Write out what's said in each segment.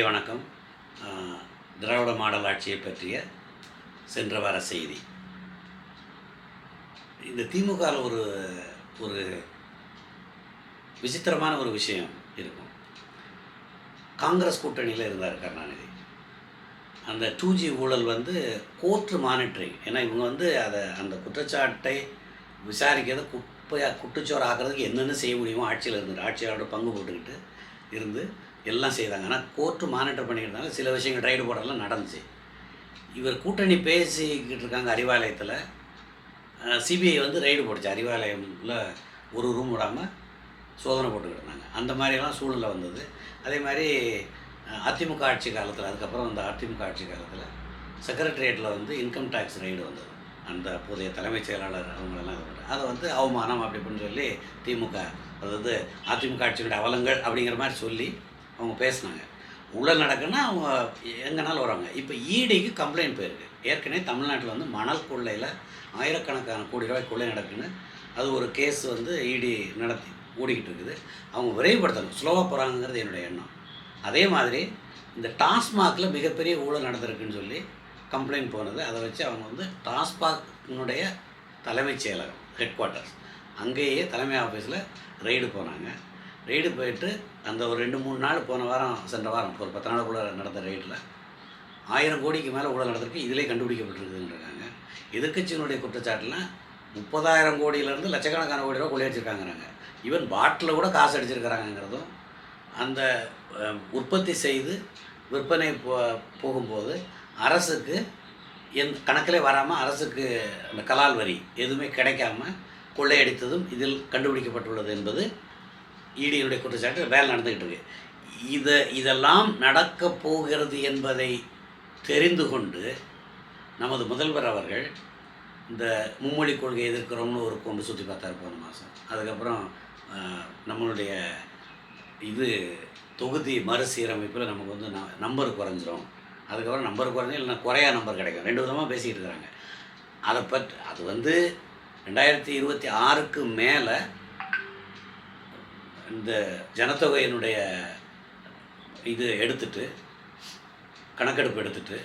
நண்பர்களே வணக்கம். திராவிட மாடல் ஆட்சியை பற்றிய சென்ற வார செய்தி. இந்த திமுகவில் ஒரு ஒரு விசித்திரமான ஒரு விஷயம் இருக்கும். காங்கிரஸ் கூட்டணியில் இருந்தார் கருணாநிதி. அந்த டூ ஜி ஊழல் வந்து கோர்ட்டு மானிட்டரிங். ஏன்னா இவங்க வந்து அதை அந்த குற்றச்சாட்டை விசாரிக்கிறத குப்பையாக குட்டுச்சோறு ஆக்கிறதுக்கு என்னென்ன செய்ய முடியுமோ ஆட்சியில் இருந்தார் ஆட்சியாளரோட பங்கு போட்டுக்கிட்டு இருந்து எல்லாம் செய்தாங்க ஆனால் கோர்ட்டு மானிட்டர் பண்ணியிருந்தாங்க சில விஷயங்கள் ரைடு போடலாம் நடந்துச்சு. இவர் கூட்டணி பேசிக்கிட்டு இருக்காங்க அறிவாலயத்தில். சிபிஐ வந்து ரைடு போட்டுச்சு. அறிவாலயமில் ஒரு ரூம் விடாமல் சோதனை போட்டுக்கிட்டு இருந்தாங்க. அந்த மாதிரியெல்லாம் சூழ்நிலை வந்தது. அதே மாதிரி அதிமுக ஆட்சி காலத்தில் அதுக்கப்புறம் அந்த அதிமுக ஆட்சி காலத்தில் செக்ரட்டரியேட்டில் வந்து இன்கம் டேக்ஸ் ரைடு வந்தது. அந்த அப்போதைய தலைமைச் செயலாளர் அவங்களெல்லாம் இது அதை வந்து அவமானம் அப்படி அப்படின்னு சொல்லி திமுக அதாவது அதிமுக ஆட்சியினுடைய அவலங்கள் அப்படிங்கிற மாதிரி சொல்லி அவங்க பேசினாங்க. ஊழல் நடக்குன்னா அவங்க எங்கனாலும் வருவாங்க. இப்போ ஈடிக்கு கம்ப்ளைண்ட் போயிருக்கு. ஏற்கனவே தமிழ்நாட்டில் வந்து மணல் கொள்ளையில் ஆயிரக்கணக்கான கோடி ரூபாய் கொள்ளை நடக்குன்னு அது ஒரு கேஸ் வந்து இடி நடத்தி ஓடிக்கிட்டு இருக்குது. அவங்க விரைவுபடுத்தணும். ஸ்லோவாக போகிறாங்கிறது என்னுடைய எண்ணம். அதே மாதிரி இந்த டாஸ்மாகில் மிகப்பெரிய ஊழல் நடந்திருக்குன்னு சொல்லி கம்ப்ளைண்ட் போனது. அதை வச்சு அவங்க வந்து டாஸ்மாகினுடைய தலைமைச் செயலகம் ஹெட் குவார்ட்டர்ஸ் அங்கேயே தலைமை ஆஃபீஸில் ரெய்டு போனாங்க. ரெய்டு போயிட்டு அந்த ஒரு ரெண்டு மூணு நாள் போன வாரம் சென்ற வாரம் ஒரு பத்து நாளுக்குள்ளே நடந்த ரெய்டில் ஆயிரம் கோடிக்கு மேலே ஊழல் நடந்திருக்கு. இதிலே கண்டுபிடிக்கப்பட்டிருக்குதுன்றாங்க எதிர்க்கட்சியினுடைய குற்றச்சாட்டில் முப்பதாயிரம் கோடியிலேருந்து லட்சக்கணக்கான கோடி ரூபா கொள்ளையடிச்சிருக்காங்கிறாங்க. ஈவன் பாட்டில் கூட காசு அடிச்சிருக்கிறாங்கங்கிறதும் அந்த உற்பத்தி செய்து விற்பனை போ போகும்போது அரசுக்கு என் கணக்கிலே வராமல் அரசுக்கு அந்த கலால் வரி எதுவுமே கிடைக்காம கொள்ளையடித்ததும் இதில் கண்டுபிடிக்கப்பட்டுள்ளது என்பது ஈடியினுடைய குற்றச்சாட்டு வேலை நடந்துக்கிட்டு இருக்கு. இதை இதெல்லாம் நடக்கப் போகிறது என்பதை தெரிந்து கொண்டு நமது முதல்வர் அவர்கள் இந்த மும்மொழி கொள்கை எதிர்க்கிறோம்னு ஒரு கொண்டு சுற்றி பார்த்தார் போன மாதம் அதுக்கப்புறம் நம்மளுடைய இது தொகுதி மறுசீரமைப்பில் நமக்கு வந்து ந நம்பர் குறைஞ்சிரும். அதுக்கப்புறம் நம்பர் குறைஞ்சி இல்லைன்னா குறையா நம்பர் கிடைக்கும். ரெண்டு விதமாக பேசிக்கிட்டு இருக்கிறாங்க. அதை பற்றி அது வந்து ரெண்டாயிரத்தி இருபத்தி ஆறுக்கு மேலே இந்த ஜனத்தொகையினுடைய இது எடுத்துட்டு கணக்கெடுப்பு எடுத்துட்டு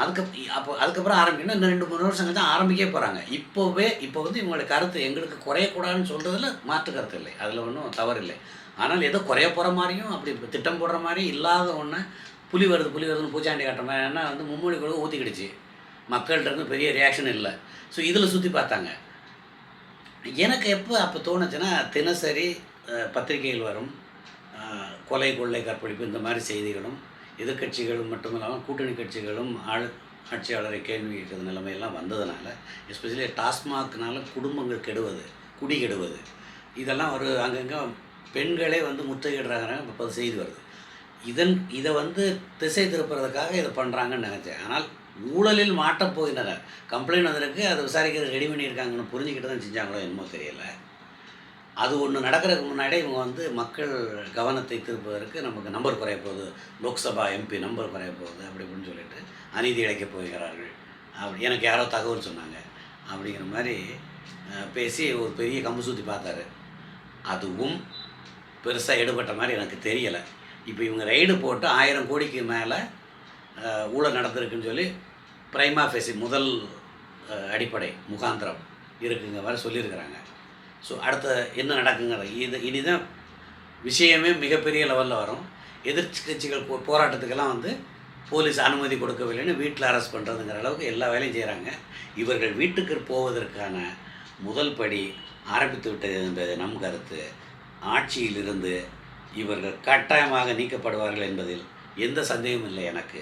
அதுக்கு அப்போ அதுக்கப்புறம் ஆரம்பிக்கணும் இன்னும் ரெண்டு மூணு வருஷம் தான் ஆரம்பிக்கவே போகிறாங்க இப்போவே இப்போ வந்து இவங்களுடைய கருத்து எங்களுக்கு குறையக்கூடாதுன்னு சொல்கிறதுல மாற்று கருத்து இல்லை. அதில் ஒன்றும் தவறு இல்லை. ஆனால் ஏதோ குறைய போகிற மாதிரியும் அப்படி திட்டம் போடுற மாதிரி இல்லாத ஒன்று புலி வருது புலி வருதுன்னு பூச்சாண்டி காட்டுற ஏன்னா வந்து மும்மொழி கூட ஊற்றிக்கிடுச்சு மக்கள்கிட்ட இருந்து பெரிய ரியாக்ஷன் இல்லை. ஸோ இதில் சுற்றி பார்த்தாங்க. எனக்கு எப்போ அப்போ தோணுச்சுன்னா தினசரி அஹ், பத்திரிகையில் வரும். கொலை கொள்ளை கற்பழிப்பு இந்த மாதிரி செய்திகளும் எதிர்க்கட்சிகளும் மட்டும் இல்லாமல் கூட்டணி கட்சிகளும் ஆள் ஆட்சியாளரை கேள்வி கேட்கறது நிலைமையெல்லாம் வந்ததுனால எஸ்பெஷலி டாஸ்மாக்னால குடும்பங்கள் கெடுவது குடி கெடுவது இதெல்லாம் ஒரு அங்கங்கே பெண்களே வந்து முற்றுகையிடுறாங்க இப்போ செய்தி வருது. இதன் இதை வந்து திசை திருப்புறதுக்காக இதை பண்ணுறாங்கன்னு நினச்சேன். ஆனால் ஊழலில் மாட்டப் போகின்றனர். கம்ப்ளைண்ட் வந்திருக்கு அதை விசாரிக்கிறது ரெடி பண்ணியிருக்காங்கன்னு புரிஞ்சுக்கிட்டு தான் செஞ்சாங்களோ என்னமோ தெரியல. அது ஒன்று நடக்கிறதுக்கு முன்னாடி இவங்க வந்து மக்கள் கவனத்தை திருப்புவதற்கு நமக்கு நம்பர் குறைய போகுது. லோக்சபா எம்பி நம்பர் குறைய போகுது அப்படி இப்படின்னு சொல்லிட்டு அநீதி இழைக்கப் போகிறார்கள். அப்படி எனக்கு யாரோ தகவல் சொன்னாங்க. அப்படிங்கிற மாதிரி பேசி ஒரு பெரிய கம்பு சுற்றி பார்த்தாரு. அதுவும் பெருசாக எடுபட்ட மாதிரி எனக்கு தெரியலை. இப்போ இவங்க ரைடு போட்டு ஆயிரம் கோடிக்கு மேலே ஊழல் நடந்திருக்குன்னு சொல்லி பிரைமா ஃபேசி முதல் அடிப்படை முகாந்திரம் இருக்குங்க வர சொல்லியிருக்கிறாங்க. ஸோ அடுத்த என்ன நடக்குங்கிற இது இனிதான் விஷயமே மிகப்பெரிய லெவலில் வரும். எதிர்கட்சிகள் போ போராட்டத்துக்கெல்லாம் வந்து போலீஸ் அனுமதி கொடுக்கவில்லைன்னு வீட்டில் அரெஸ்ட் பண்ணுறதுங்கிற அளவுக்கு எல்லா வேலையும் செய்கிறாங்க இவர்கள் வீட்டுக்கு போவதற்கான முதல் படி ஆரம்பித்து விட்டது என்பது நம் கருத்து. ஆட்சியிலிருந்து இவர்கள் கட்டாயமாக நீக்கப்படுவார்கள் என்பதில் எந்த சந்தேகமும் இல்லை எனக்கு.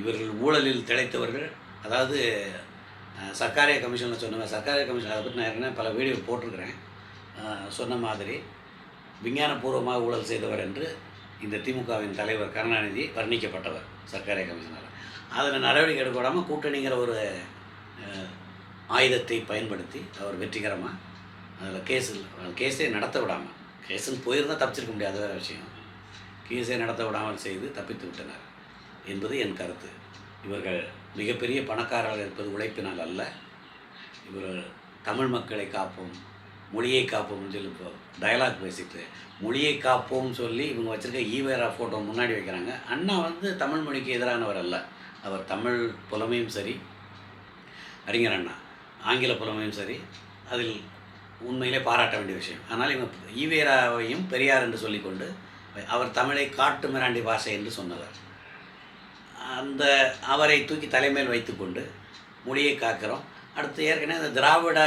இவர்கள் ஊழலில் திளைத்தவர்கள். அதாவது சர்க்காரிய கமிஷனில் சொன்ன சர்க்காரிய கமிஷன் அதை பற்றி நான் ஏற்கனவே பல வீடியோ போட்டிருக்கிறேன். சொன்ன மாதிரி விஞ்ஞானபூர்வமாக ஊழல் செய்தவர் என்று இந்த திமுகவின் தலைவர் கருணாநிதி வர்ணிக்கப்பட்டவர் சர்க்காரிய கமிஷனர் அதில் நடவடிக்கை எடுக்கப்படாமல் கூட்டணிங்கிற ஒரு ஆயுதத்தை பயன்படுத்தி அவர் வெற்றிகரமாக அதில் கேஸில் கேஸே நடத்த விடாமல் கேசன் போயிருந்தால் தப்பிச்சிருக்க முடியாத வேறு விஷயம். கேஸை நடத்த விடாமல் செய்து தப்பித்து விட்டனர் என்பது என் கருத்து. இவர்கள் மிகப்பெரிய பணக்காரர்கள் இருப்பது உழைப்பினால் அல்ல. இவர்கள் தமிழ் மக்களை காப்போம் மொழியை காப்போம்னு சொல்லி இப்போ டயலாக் பேசிட்டு மொழியை காப்போம்னு சொல்லி இவங்க வச்சுருக்க ஈவேரா ஃபோட்டோ முன்னாடி வைக்கிறாங்க. அண்ணா வந்து தமிழ் மொழிக்கு எதிரானவர் அல்ல. அவர் தமிழ் புலமையும் சரி அறிஞர் அண்ணா ஆங்கில புலமையும் சரி அதில் உண்மையிலே பாராட்ட வேண்டிய விஷயம். ஆனால் இவங்க ஈவேராவையும் பெரியார் என்று சொல்லிக்கொண்டு அவர் தமிழை காட்டு மிராண்டி பாஷை என்று சொன்னவர். அந்த அவரை தூக்கி தலைமையில் வைத்துக்கொண்டு மொழியை காக்கிறோம். அடுத்து ஏற்கனவே இந்த திராவிட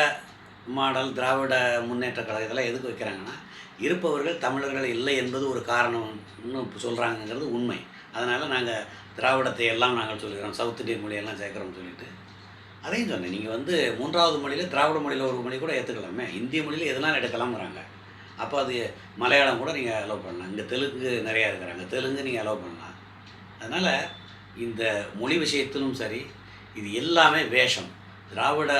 மாடல் திராவிட முன்னேற்ற கழகத்தில் எதுக்கு வைக்கிறாங்கன்னா இருப்பவர்கள் தமிழர்கள் இல்லை என்பது ஒரு காரணம்னு சொல்கிறாங்கங்கிறது உண்மை. அதனால் நாங்கள் திராவிடத்தை எல்லாம் நாங்கள் சொல்லிக்கிறோம் சவுத் இந்திய மொழியெல்லாம் சேர்க்குறோம்னு சொல்லிட்டு. அதையும் சொன்னேன். நீங்கள் வந்து மூன்றாவது மொழியில் திராவிட மொழியில் ஒரு மொழி கூட ஏற்றுக்கலாமே இந்திய மொழியில் எதனால் எடுக்கலாம்ங்கிறாங்க. அப்போ அது மலையாளம் கூட நீங்கள் அலோவ் பண்ணலாம். இங்கே தெலுங்கு நிறையா இருக்கிறாங்க. தெலுங்கு நீங்கள் அலோவ் பண்ணலாம். அதனால் இந்த மொழி விஷயத்திலும் சரி இது எல்லாமே வேஷம். திராவிட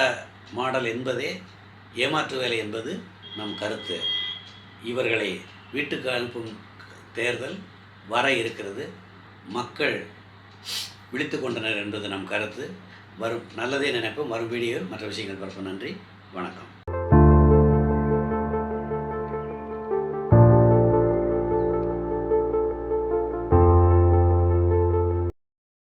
மாடல் என்பதே ஏமாற்று வேலை என்பது நம் கருத்து. இவர்களை வீட்டுக்கு அனுப்பும் தேர்தல் வர இருக்கிறது. மக்கள் விழித்து கொண்டனர் என்பது நம் கருத்து. வரும் நல்லதே நினைப்போம். வரும் வீடியோ மற்ற விஷயங்கள் பார்ப்போம். நன்றி. வணக்கம்.